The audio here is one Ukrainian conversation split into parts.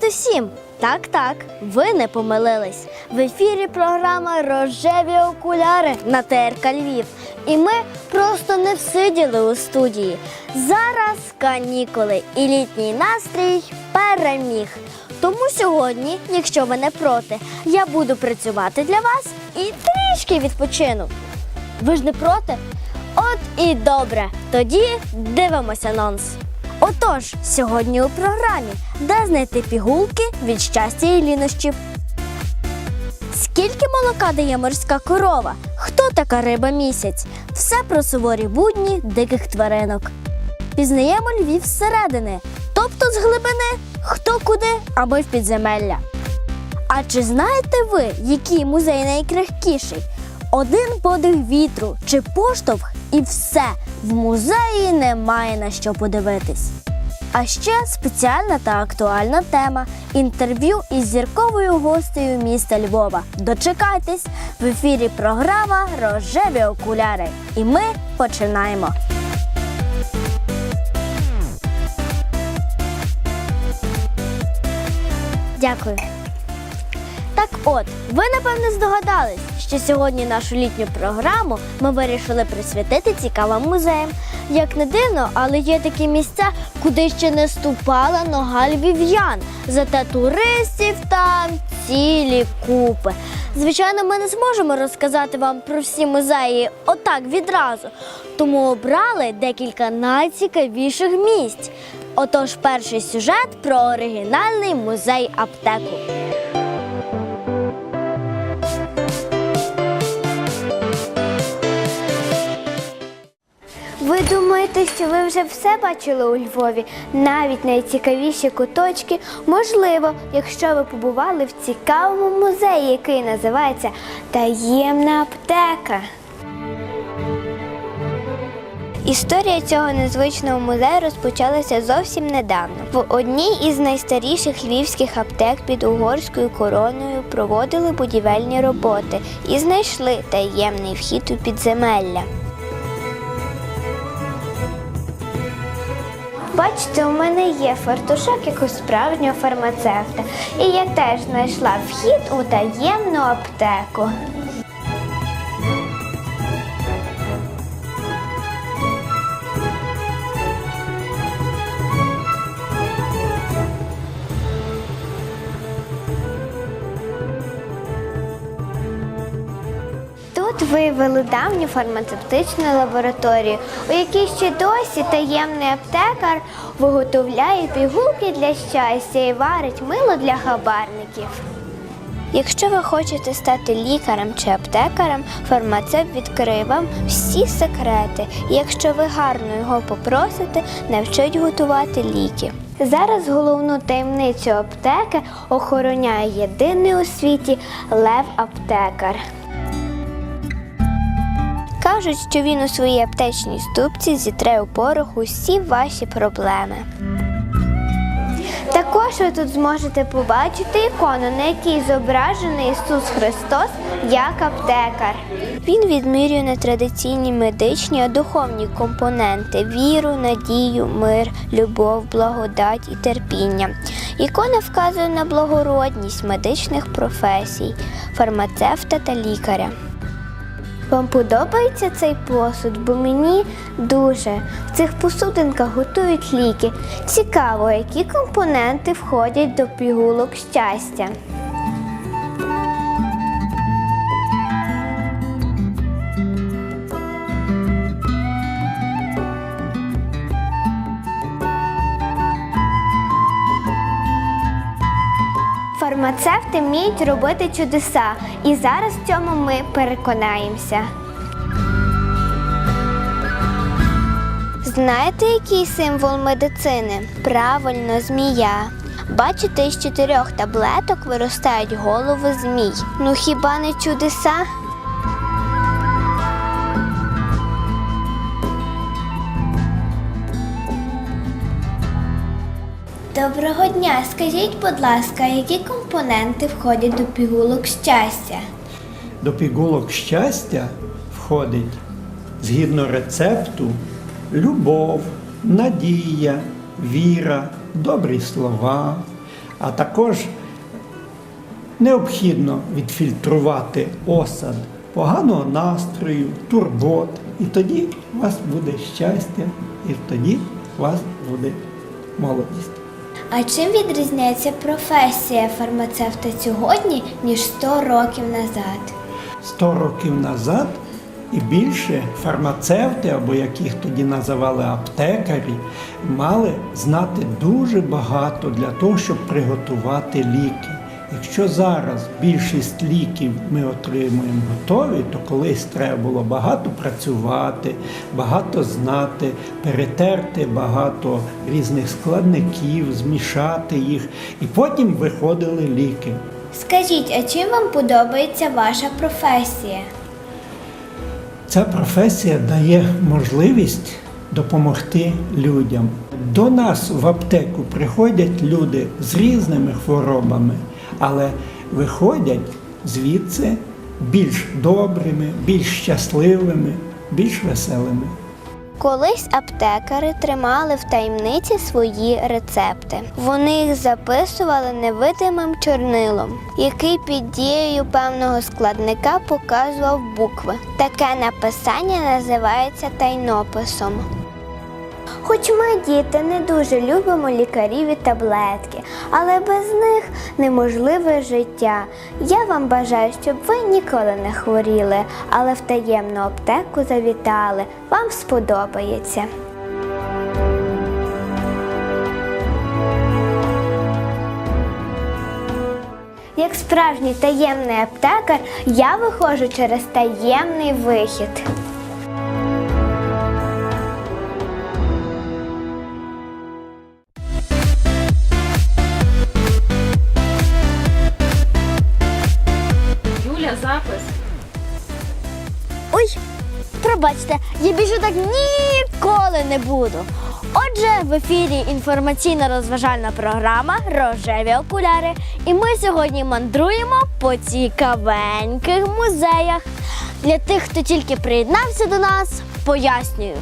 Привіт! Так, так, ви не помилились. В ефірі програма Рожеві окуляри на ТРК Львів. І ми просто не всиділи у студії. Зараз канікули і літній настрій переміг. Тому сьогодні, якщо ви не проти, я буду працювати для вас і трішки відпочину. Ви ж не проти? От і добре. Тоді дивимося анонс. Отож, сьогодні у програмі де знайти пігулки від щастя і лінощів. Скільки молока дає морська корова? Хто така риба місяць? Все про суворі будні диких тваринок. Пізнаємо Львів зсередини, тобто з глибини, хто куди або в підземелля. А чи знаєте ви, який музей найкрихкіший? Один подих вітру чи поштовх і все. В музеї немає на що подивитись. А ще спеціальна та актуальна тема інтерв'ю із зірковою гостею міста Львова. Дочекайтесь в ефірі програма Рожеві окуляри. І ми починаємо. Дякую. Так от, ви напевне здогадались, що сьогодні нашу літню програму ми вирішили присвятити цікавим музеям. Як не дивно, але є такі місця, куди ще не ступала нога львів'ян. Зате туристів там цілі купи. Звичайно, ми не зможемо розказати вам про всі музеї отак відразу, тому обрали декілька найцікавіших місць. Отож, перший сюжет про оригінальний музей аптеку. Ви думаєте, що ви вже все бачили у Львові? Навіть найцікавіші куточки можливо, якщо ви побували в цікавому музеї, який називається Таємна аптека. Історія цього незвичного музею розпочалася зовсім недавно. В одній із найстаріших львівських аптек під угорською короною проводили будівельні роботи і знайшли таємний вхід у підземелля. Бачите, у мене є фартушок як у справжнього фармацевта. І я теж знайшла вхід у таємну аптеку. Виявили давню фармацевтичну лабораторію, у якій ще досі таємний аптекар виготовляє пігулки для щастя і варить мило для хабарників. Якщо ви хочете стати лікарем чи аптекарем, фармацевт відкриє вам всі секрети. І якщо ви гарно його попросите, навчить готувати ліки. Зараз головну таємницю аптеки охороняє єдиний у світі лев-аптекар. Кажуть, що він у своїй аптечній ступці зітре у порох усі ваші проблеми. Також ви тут зможете побачити ікону, на якій зображений Ісус Христос як аптекар. Він відмірює не традиційні медичні, а духовні компоненти віру, надію, мир, любов, благодать і терпіння. Ікона вказує на благородність медичних професій, фармацевта та лікаря. Вам подобається цей посуд, бо мені дуже. В цих посудинках готують ліки. Цікаво, які компоненти входять до пігулок щастя. Фармацевти вміють робити чудеса, і зараз в цьому ми переконаємося. Знаєте, який символ медицини? Правильно, змія. Бачите, із чотирьох таблеток виростають голови змій. Ну хіба не чудеса? Доброго дня! Скажіть, будь ласка, які компоненти входять до пігулок щастя? До пігулок щастя входить згідно рецепту любов, надія, віра, добрі слова, А також необхідно відфільтрувати осад поганого настрою, турбот, і тоді у вас буде щастя, і тоді у вас буде молодість. А чим відрізняється професія фармацевта сьогодні, ніж 100 років назад? 100 років назад і більше фармацевти, або як їх тоді називали аптекарі, мали знати дуже багато для того, щоб приготувати ліки. Якщо зараз більшість ліків ми отримуємо готові, то колись треба було багато працювати, багато знати, перетерти багато різних складників, змішати їх, і потім виходили ліки. Скажіть, а чим вам подобається ваша професія? Ця професія дає можливість допомогти людям. До нас в аптеку приходять люди з різними хворобами, але виходять звідси більш добрими, більш щасливими, більш веселими. Колись аптекари тримали в таємниці свої рецепти. Вони їх записували невидимим чорнилом, який під дією певного складника показував букви. Таке написання називається тайнописом. Хоч ми, діти, не дуже любимо лікарів і таблетки, але без них неможливе життя. Я вам бажаю, щоб ви ніколи не хворіли, але в таємну аптеку завітали. Вам сподобається. Як справжній таємний аптекар, я виходжу через таємний вихід. Пробачте, я більше так ніколи не буду. Отже, в ефірі інформаційно-розважальна програма Рожеві окуляри. І ми сьогодні мандруємо по цікавеньких музеях. Для тих, хто тільки приєднався до нас, пояснюю.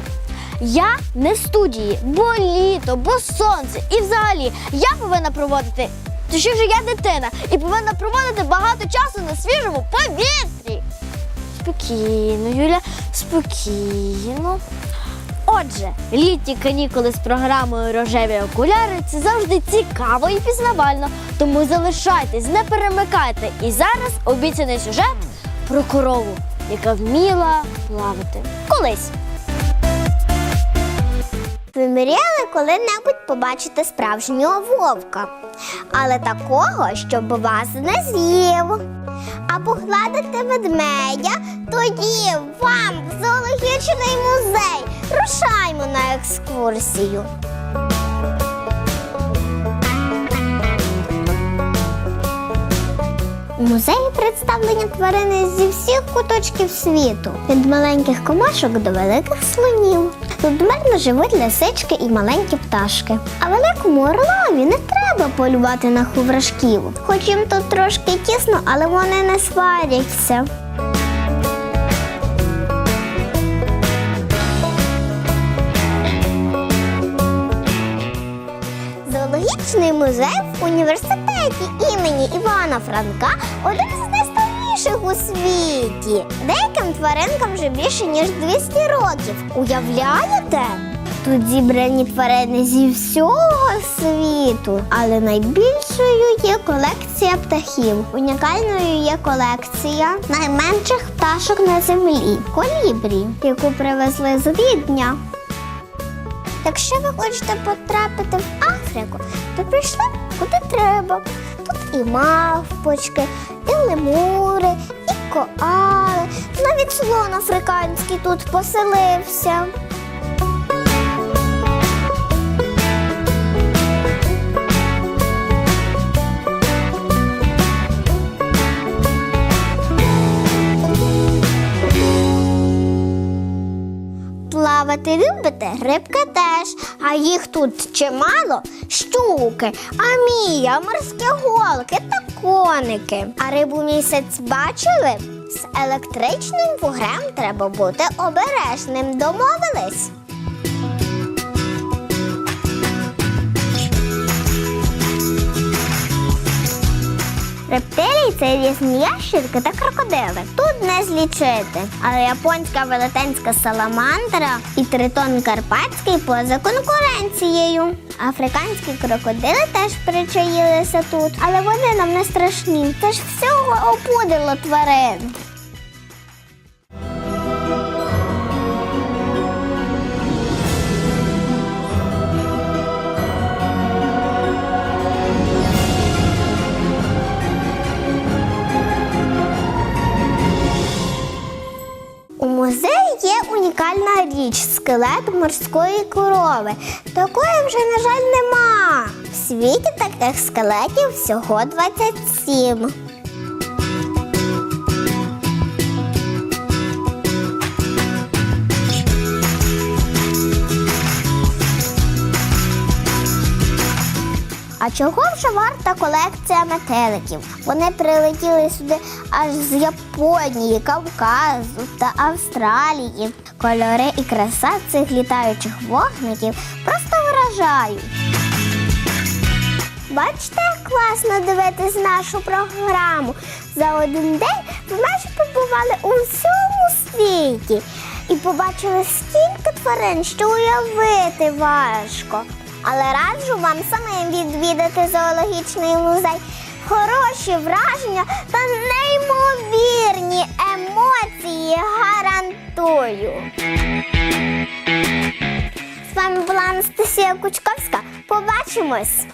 Я не в студії, бо літо, бо сонце. І взагалі я повинна проводити. Точніше, я дитина і повинна проводити багато часу на свіжому повітрі. Спокійно, Юля, спокійно. Отже, літні канікули з програмою Рожеві окуляри це завжди цікаво і пізнавально. Тому залишайтесь, не перемикайте. І зараз обіцяний сюжет про корову, яка вміла плавати. Колись. Ви мріяли коли-небудь побачити справжнього вовка, але такого, щоб вас не з'їв. А погладити ведмедя, тоді вам в зоологічний музей. Рушаймо на екскурсію. У музеї представлені тварини зі всіх куточків світу, від маленьких комашок до великих слонів. Тут мирно живуть лисички і маленькі пташки. А великому орлові не треба полювати на ховрашків. Хоч їм тут трошки тісно, але вони не сваряться. Зоологічний музей в університеті імені Івана Франка один з найстаріших у світі. Деяким тваринкам вже більше ніж 200 років. Уявляєте? Тут зібрані тварини зі всього світу, але найбільшою є колекція птахів. Унікальною є колекція найменших пташок на землі колібрі, яку привезли з Відня. Якщо ви хочете потрапити в Африку, то прийшли куди треба. Тут і мавпочки, і лемури, і коали. Навіть слон африканський тут поселився. Плавати любите? Рибка теж. А їх тут чимало щуки, амія, морські голки та коники. А рибу місяць бачили? З електричним вугрем треба бути обережним. Домовились? Рептилій це різні ящерки та крокодили. Тут не злічити. Але японська велетенська саламандра і тритон карпатський поза конкуренцією. Африканські крокодили теж причаїлися тут, але вони нам не страшні. Це ж всього опудило тварин. Річ скелет морської корови. Такої вже, на жаль, нема. В світі таких скелетів всього 27. А чого вже варта колекція метеликів? Вони прилетіли сюди аж з Японії, Кавказу та Австралії. Кольори і краса цих літаючих вогників просто вражають. Бачите, як класно дивитись нашу програму. За один день ви майже побували у всьому світі і побачили стільки тварин, що уявити важко. Але раджу вам самим відвідати зоологічний музей. Хороші враження та неймовірні емоції гарантую. З вами була Анастасія Кучковська. Побачимось!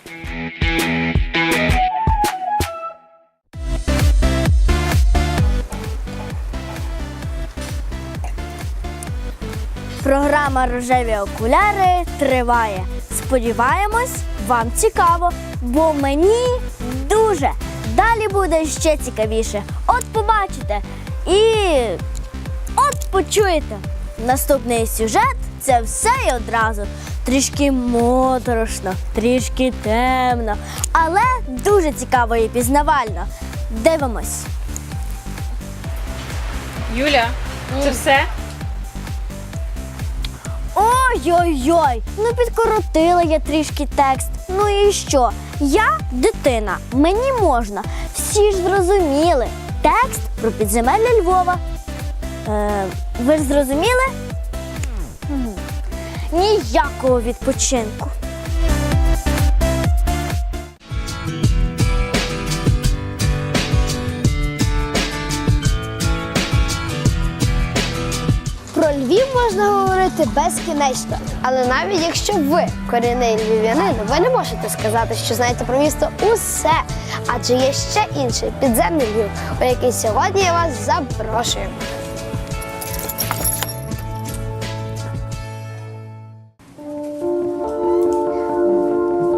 Програма Рожеві окуляри триває. Сподіваємось, вам цікаво, бо мені дуже. Далі буде ще цікавіше. От побачите і от почуєте. Наступний сюжет це все і одразу. Трішки моторошно, трішки темно, але дуже цікаво і пізнавально. Дивимось. Юля, це все? Ой-ой-ой, ну підкоротила я трішки текст. Ну і що? Я дитина, мені можна. Всі ж зрозуміли. Текст про підземелля Львова. Е, ви ж зрозуміли? Ніякого відпочинку. Про Львів можна говорити безкінечно. Але навіть якщо ви корінний львів'янин, ви не можете сказати, що знаєте про місто усе. Адже є ще інший підземний Львів, у який сьогодні я вас запрошую.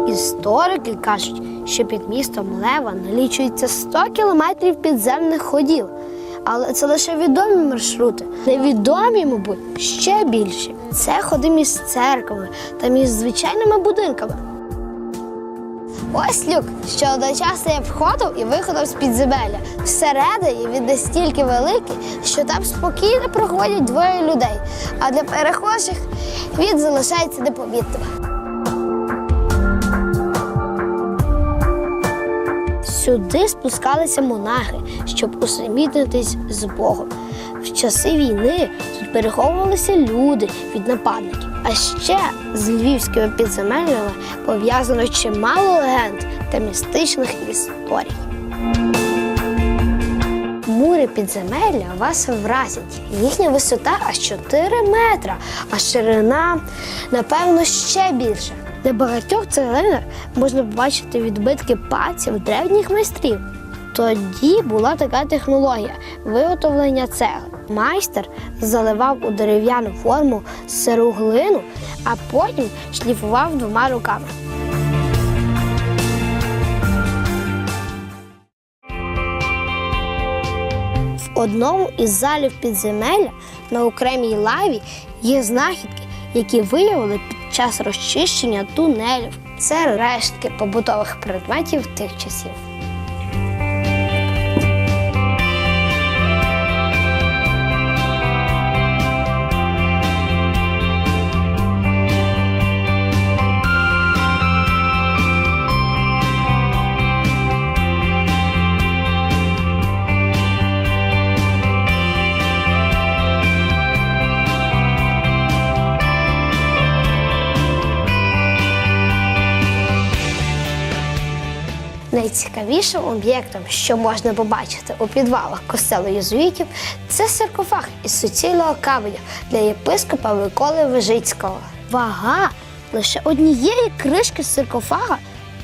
Історики кажуть, що під містом Лева налічується 100 кілометрів підземних ходів. Але це лише відомі маршрути. Невідомі, мабуть, ще більше. Це ходи між церквами та між звичайними будинками. Ось люк, що одночасно є входом і виходом з підземелля. Всередині він настільки великий, що там спокійно проходять двоє людей, а для перехожих він залишається непомітним. Сюди спускалися монахи, щоб усамітнитись з Богом. В часи війни тут переховувалися люди від нападників. А ще з львівськими підземеллями пов'язано чимало легенд та містичних історій. Мури підземелля вас вразять. Їхня висота аж 4 метра, а ширина, напевно, ще більше. На багатьох цеглинах можна побачити відбитки пальців древніх майстрів. Тоді була така технологія виготовлення цегли. Майстер заливав у дерев'яну форму сиру глину, а потім шліфував двома руками. В одному із залів підземелля на окремій лаві є знахідки, які виявили час розчищення тунелів. Це рештки побутових предметів тих часів. Найцікавішим об'єктом, що можна побачити у підвалах костелу єзуїтів, це саркофаг із суцільного каменя для єпископа Миколи Вижицького. Вага лише однієї кришки саркофага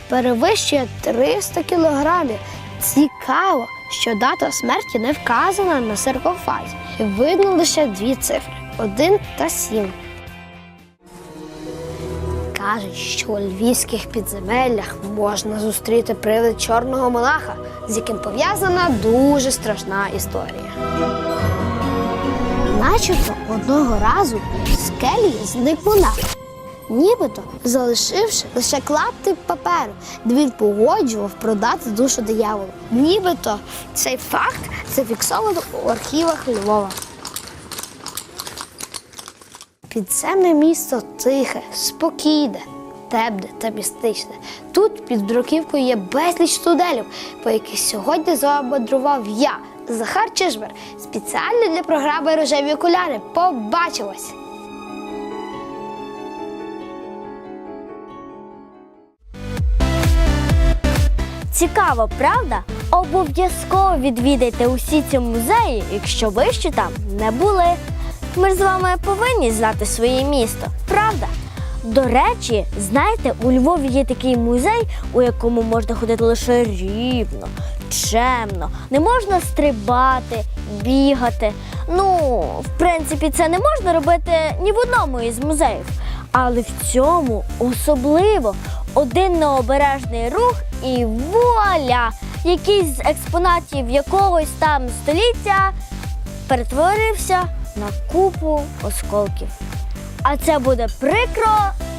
перевищує 300 кілограмів. Цікаво, що дата смерті не вказана на саркофазі. Видно лише дві цифри 1 та 7. Кажуть, що у львівських підземеллях можна зустріти привид чорного монаха, з яким пов'язана дуже страшна історія. Начебто одного разу з скелі зник монах, нібито залишивши лише клаптик паперу, де він погоджував продати душу дияволу. Нібито цей факт зафіксовано у архівах Львова. Підземне місто тихе, спокійне, темне та містичне. Тут під бруківкою є безліч тунелів, по яких сьогодні з я, Захар Чижмер, спеціально для програми Рожеві окуляри. Побачимось! Цікаво, правда? Обов'язково відвідайте усі ці музеї, якщо ви ще там не були. Ми ж з вами повинні знати своє місто, правда? До речі, знаєте, у Львові є такий музей, у якому можна ходити лише рівно, чемно, не можна стрибати, бігати. Ну, в принципі, це не можна робити ні в одному із музеїв. Але в цьому особливо один необережний рух і вуаля! Якийсь з експонатів якогось там століття перетворився на купу осколків. А це буде прикро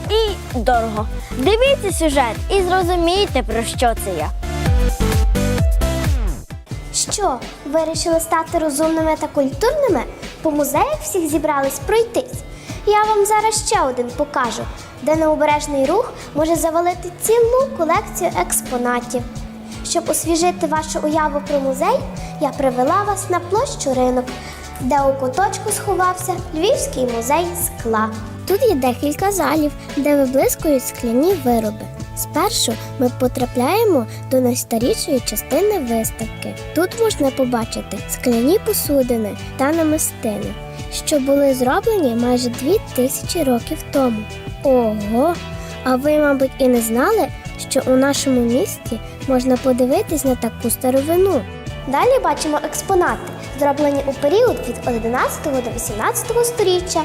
і дорого. Дивіться сюжет і зрозумійте, про що це я. Що, вирішили стати розумними та культурними? По музеях всіх зібрались пройтись. Я вам зараз ще один покажу, де необережний рух може завалити цілу колекцію експонатів. Щоб освіжити вашу уяву про музей, я привела вас на площу ринок, де у куточку сховався Львівський музей скла. Тут є декілька залів, де виблискують скляні вироби. Спершу ми потрапляємо до найстарішої частини виставки. Тут можна побачити скляні посудини та намистини, що були зроблені майже дві тисячі років тому. Ого! А ви, мабуть, і не знали, що у нашому місті можна подивитись на таку старовину. Далі бачимо експонати, зроблені у період від 11 до 18 століття.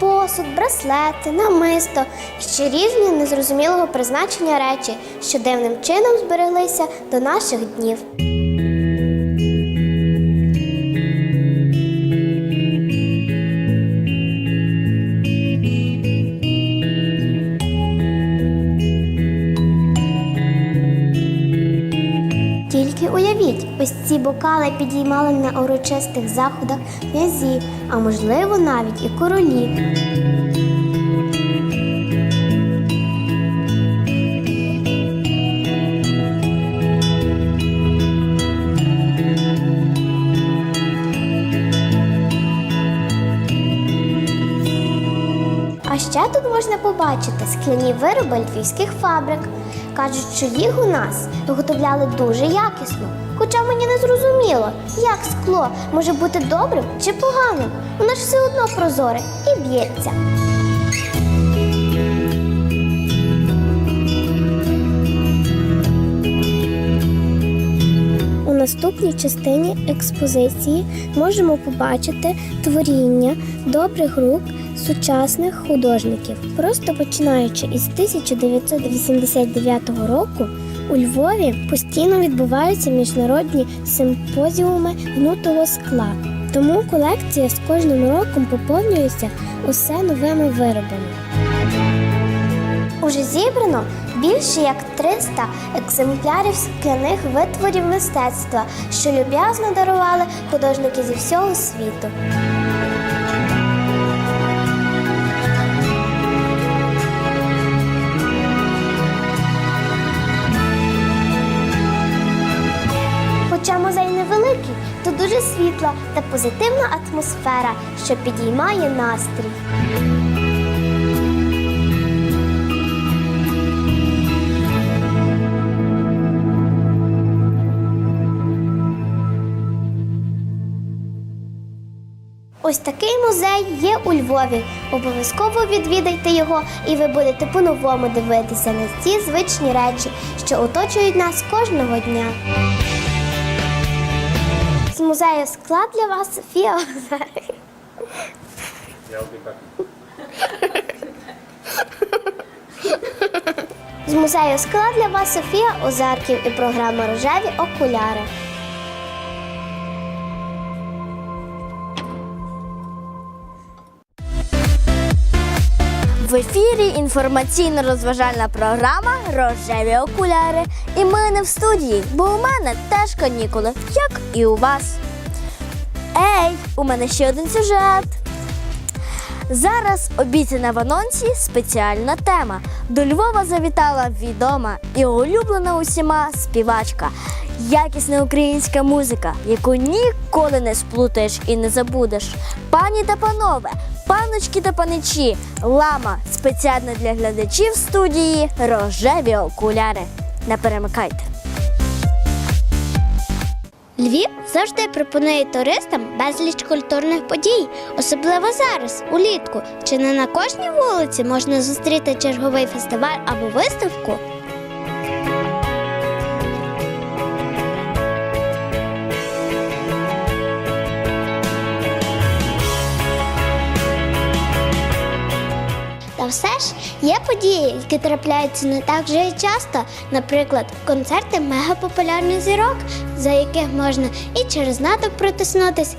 Посуд, браслети, намисто ще різні незрозумілого призначення речі, що дивним чином збереглися до наших днів. Бокали підіймали на урочистих заходах князі, а можливо навіть і королі. А ще тут можна побачити скляні вироби львівських фабрик. Кажуть, що їх у нас виготовляли дуже якісно. Хоча мені не зрозуміло, як скло може бути добрим чи поганим. Воно ж все одно прозоре і б'ється. У наступній частині експозиції можемо побачити творіння добрих рук сучасних художників. Просто починаючи із 1989 року у Львові постійно відбуваються міжнародні симпозіуми гнутого скла. Тому колекція з кожним роком поповнюється усе новими виробами. Уже зібрано більше як 300 екземплярів скляних витворів мистецтва, що люб'язно дарували художники зі всього світу. та позитивна атмосфера, що підіймає настрій. Ось такий музей є у Львові. Обов'язково відвідайте його, і ви будете по-новому дивитися на ці звичні речі, що оточують нас кожного дня. Музею скла для вас Софія Озарик. З музею скла для вас Софія Озарків і програма Рожеві окуляри. В ефірі інформаційно-розважальна програма Рожеві окуляри. І ми не в студії, бо у мене теж канікули, як і у вас. Ей, у мене ще один сюжет. Зараз обіцяна в анонсі спеціальна тема. До Львова завітала відома і улюблена усіма співачка. Якісна українська музика, яку ніколи не сплутаєш і не забудеш. Пані та панове, паночки та паничі, лама спеціально для глядачів студії Рожеві окуляри. Не перемикайте. Львів завжди пропонує туристам безліч культурних подій, особливо зараз, улітку. Чи не на кожній вулиці можна зустріти черговий фестиваль або виставку? Все ж є події, які трапляються не так вже і часто. Наприклад, концерти мегапопулярних зірок, за яких можна і через натовп протиснутись,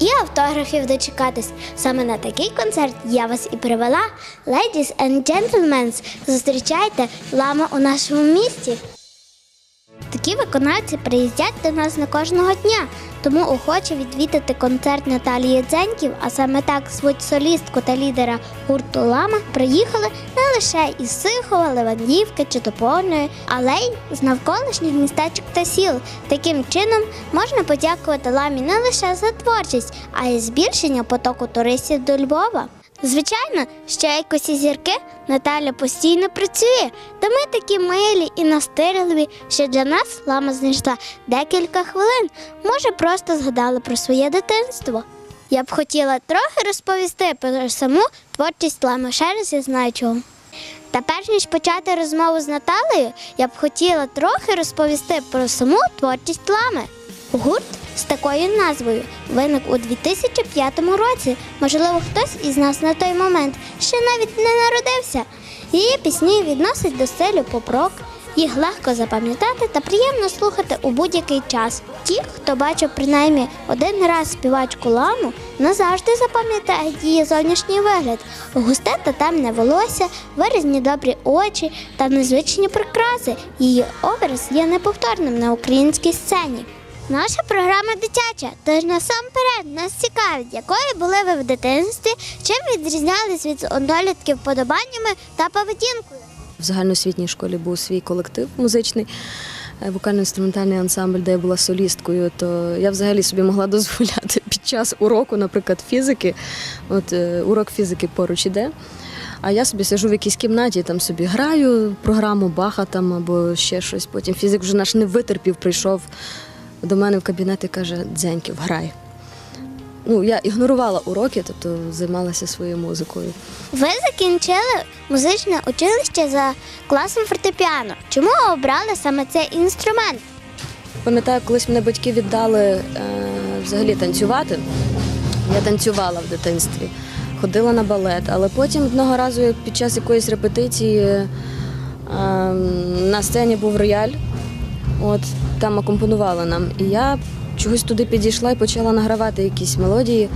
і автографів дочекатись. Саме на такий концерт я вас і привела. Ladies and gentlemen, зустрічайте лама у нашому місті. Такі виконавці приїздять до нас не кожного дня, тому охоче відвідати концерт Наталії Дзеньків, а саме так звуть солістку та лідера гурту Лама, приїхали не лише із Сихова, Левандівки чи Тополної, але й з навколишніх містечок та сіл. Таким чином можна подякувати ламі не лише за творчість, а й збільшення потоку туристів до Львова. Звичайно, ще як усі зірки, Наталя постійно працює, та ми такі милі і настирливі, що для нас лама знайшла декілька хвилин, може, просто згадала про своє дитинство. Я б хотіла трохи розповісти про саму творчість лами, ще раз я знаю чого. Та перш ніж почати розмову з Наталею, я б хотіла трохи розповісти про саму творчість лами. Гурт з такою назвою виник у 2005 році. Можливо, хтось із нас на той момент ще навіть не народився. Її пісні відносять до стилю поп-рок. Їх легко запам'ятати та приємно слухати у будь-який час. Ті, хто бачив принаймні один раз співачку ламу, назавжди запам'ятають її зовнішній вигляд, густе та темне волосся, виразні добрі очі та незвичні прикраси. Її образ є неповторним на українській сцені. Наша програма дитяча, тож насамперед нас цікавить, якою були ви в дитинстві, чим відрізнялись від однолітків вподобаннями та поведінкою. В загальноосвітній школі був свій колектив музичний, е, вокально-інструментальний ансамбль, де я була солісткою, то я взагалі собі могла дозволяти під час уроку, наприклад, фізики. От е, урок фізики поруч іде. А я собі сижу в якійсь кімнаті, там собі граю програму Баха там або ще щось. Потім фізик вже наш не витерпів, прийшов до мене в кабінет і каже: Дзеньків, грай. Ну, я ігнорувала уроки, тобто займалася своєю музикою. Ви закінчили музичне училище за класом фортепіано. Чому обрали саме цей інструмент? Пам'ятаю, колись мене батьки віддали е, взагалі танцювати. Я танцювала в дитинстві, ходила на балет, але потім одного разу під час якоїсь репетиції е, на сцені був рояль, от там акомпонували нам. І я чогось туди підійшла і почала награвати якісь мелодії.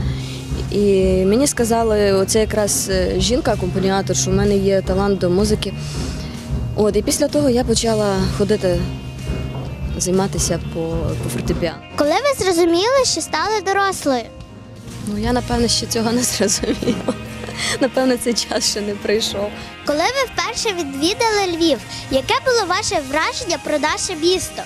І мені сказали, оце якраз е, жінка-акомпаніатор, що в мене є талант до музики. От, і після того я почала ходити займатися по, по фортепіано. Коли ви зрозуміли, що стали дорослою? Ну я напевно ще цього не зрозуміла. Напевно, цей час ще не прийшов. Коли ви вперше відвідали Львів, яке було ваше враження про наше місто?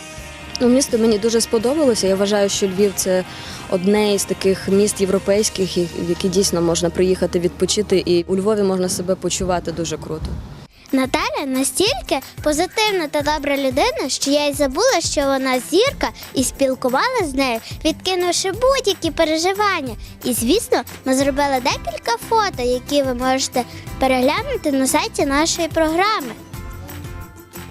Ну, місто мені дуже сподобалося. Я вважаю, що Львів це одне із таких міст європейських, в які дійсно можна приїхати відпочити, і у Львові можна себе почувати дуже круто. Наталя настільки позитивна та добра людина, що я й забула, що вона зірка, і спілкувалася з нею, відкинувши будь-які переживання. І звісно, ми зробили декілька фото, які ви можете переглянути на сайті нашої програми.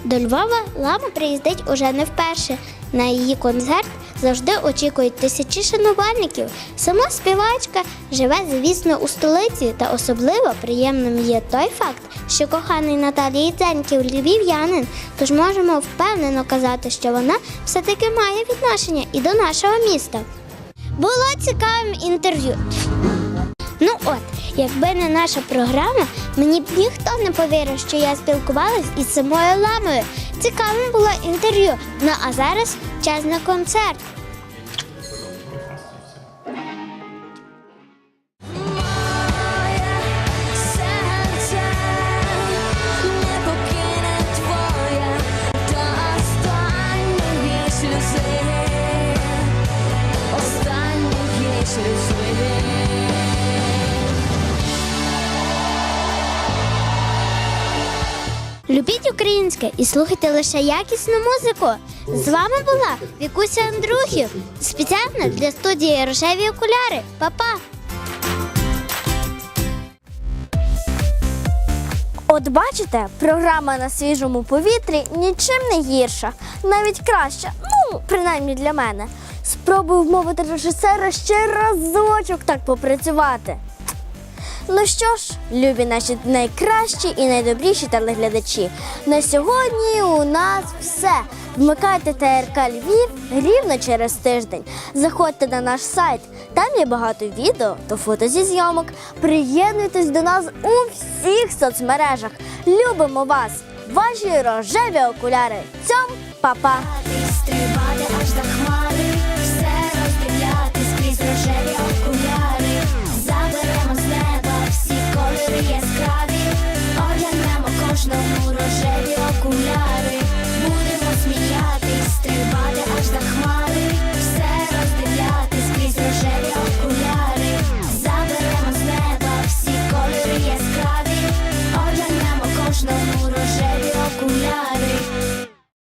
До Львова лама приїздить уже не вперше. На її концерт завжди очікують тисячі шанувальників. Сама співачка живе, звісно, у столиці, та особливо приємним є той факт, що коханий Наталії Дзеньків львів'янин, тож можемо впевнено казати, що вона все-таки має відношення і до нашого міста. Було цікавим інтерв'ю. Ну от, якби не наша програма, мені б ніхто не повірив, що я спілкувалась із самою ламою. Цікавим було інтерв'ю. Ну а зараз час на концерт. Українське і слухайте лише якісну музику. З вами була Вікуся Андрухів. Спеціально для студії Рожеві окуляри. Па-па! От бачите, програма на свіжому повітрі нічим не гірша, навіть краща. Ну, принаймні для мене. Спробую вмовити режисера ще разочок так попрацювати. Ну що ж, любі наші найкращі і найдобріші телеглядачі. На сьогодні у нас все. Вмикайте ТРК Львів рівно через тиждень. Заходьте на наш сайт, там є багато відео та фото зі зйомок. Приєднуйтесь до нас у всіх соцмережах. Любимо вас, ваші рожеві окуляри. Цьом па-па! Стрибати аж до хмари, все розбивляти скрізь рожеві. тому рожеві окуляри, будемо сміятись, стрибати аж до хмар.